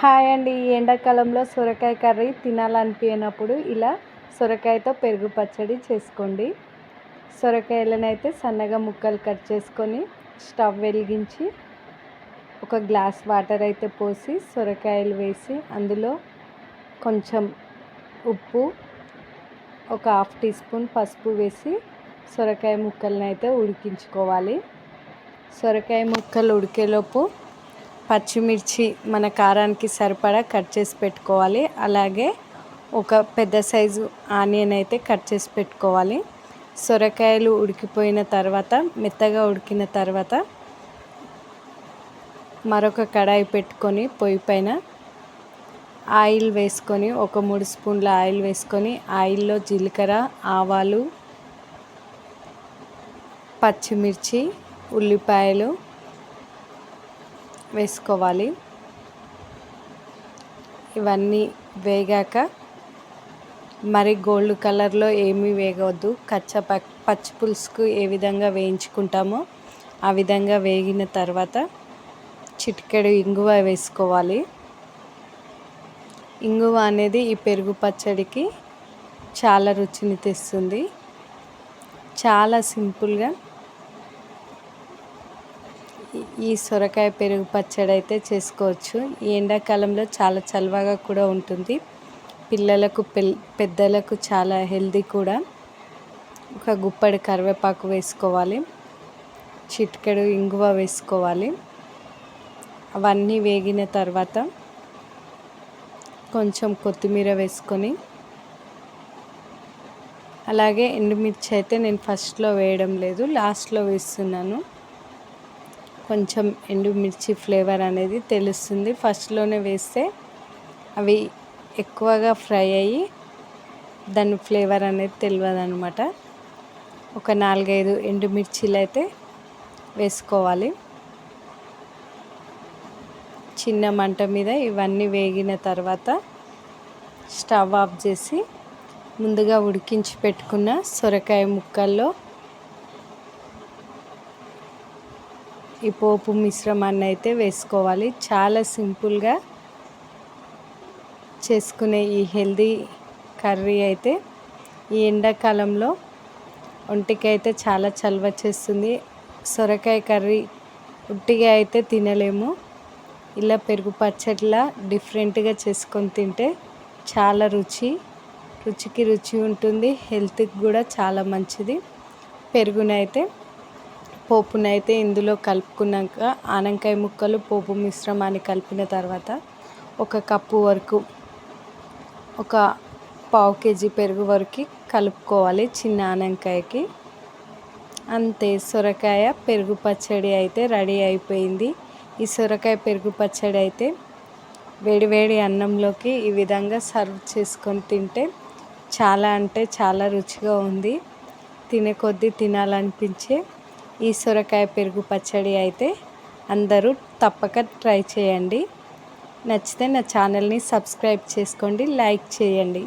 Hi అండి. ఈ ఎండాకాలంలో సొరకాయ కర్రీ తినాలనిపించినప్పుడు ఇలా సొరకాయతో పెరుగు పచ్చడి చేసుకోండి. సొరకాయలనైతే సన్నగా ముక్కలు కట్ చేసుకొని స్టవ్ వెలిగించి ఒక గ్లాస్ వాటర్ అయితే పోసి సొరకాయలు వేసి అందులో కొంచెం ఉప్పు ఒక హాఫ్ టీ స్పూన్ పసుపు వేసి సొరకాయ ముక్కలను అయితే ఉడికించుకోవాలి. సొరకాయ ముక్కలు ఉడికేలోపు పచ్చిమిర్చి మన కారానికి సరిపడా కట్ చేసి పెట్టుకోవాలి. అలాగే ఒక పెద్ద సైజు ఆనియన్ అయితే కట్ చేసి పెట్టుకోవాలి. సొరకాయలు ఉడికిపోయిన తర్వాత మెత్తగా ఉడికిన తర్వాత మరొక కడాయి పెట్టుకొని పొయ్యి పైన ఆయిల్ వేసుకొని ఒక మూడు స్పూన్ల ఆయిల్ వేసుకొని ఆయిల్లో జీలకర్ర ఆవాలు పచ్చిమిర్చి ఉల్లిపాయలు వేసుకోవాలి. ఇవన్నీ వేగాక మరి గోల్డ్ కలర్లో ఏమీ వేగవద్దు. కచ్చ పచ్చి పులుసుకు ఏ విధంగా వేయించుకుంటామో ఆ విధంగా వేగిన తర్వాత చిటికెడు ఇంగువ వేసుకోవాలి. ఇంగువ అనేది ఈ పెరుగు పచ్చడికి చాలా రుచిని తెస్తుంది. చాలా సింపుల్గా ఈ సొరకాయ పెరుగు పచ్చడి అయితే చేసుకోవచ్చు. ఈ ఎండాకాలంలో చాలా చలవగా కూడా ఉంటుంది. పిల్లలకు పెద్దలకు చాలా హెల్దీ కూడా. ఒక గుప్పడి కరివేపాకు వేసుకోవాలి. చిటికెడు ఇంగువ వేసుకోవాలి. అవన్నీ వేగిన తర్వాత కొంచెం కొత్తిమీర వేసుకొని అలాగే ఎండుమిర్చి అయితే నేను ఫస్ట్లో వేయడం లేదు లాస్ట్లో వేస్తున్నాను. కొంచెం ఎండుమిర్చి ఫ్లేవర్ అనేది తెలుస్తుంది. ఫస్ట్లోనే వేస్తే అవి ఎక్కువగా ఫ్రై అయ్యి దాని ఫ్లేవర్ అనేది తెలియదు అనమాట ఒక నాలుగైదు ఎండుమిర్చీలు అయితే వేసుకోవాలి. చిన్న మంట మీద ఇవన్నీ వేగిన తర్వాత స్టవ్ ఆఫ్ చేసి ముందుగా ఉడికించి పెట్టుకున్న సొరకాయ ముక్కల్లో ఈ పోపు మిశ్రమాన్ని అయితే వేసుకోవాలి. చాలా సింపుల్గా చేసుకునే ఈ హెల్దీ కర్రీ అయితే ఈ ఎండాకాలంలో ఒంటికి అయితే చాలా చలవ చేస్తుంది. సొరకాయ కర్రీ ఉట్టిగా అయితే తినలేము. ఇలా పెరుగు పచ్చట్లా డిఫరెంట్గా చేసుకొని తింటే చాలా రుచి రుచికి రుచి ఉంటుంది. హెల్త్కి కూడా చాలా మంచిది. పెరుగునైతే పోపునైతే ఇందులో కలుపుకున్నాక ఆనంకాయ ముక్కలు పోపు మిశ్రమాన్ని కలిపిన తర్వాత ఒక కప్పు వరకు ఒక పావు కేజీ పెరుగు వరకు కలుపుకోవాలి చిన్న ఆనంకాయకి అంతే సొరకాయ పెరుగు పచ్చడి అయితే రెడీ అయిపోయింది. ఈ సొరకాయ పెరుగు పచ్చడి అయితే వేడివేడి అన్నంలోకి ఈ విధంగా సర్వ్ చేసుకొని తింటే చాలా అంటే చాలా రుచిగా ఉంది. తినే కొద్దీ తినాలనిపించే ఈ సొరకాయ పెరుగు పచ్చడి అయితే అందరూ తప్పక ట్రై చేయండి. నచ్చితే నా ఛానల్ని సబ్స్క్రైబ్ చేసుకోండి లైక్ చేయండి.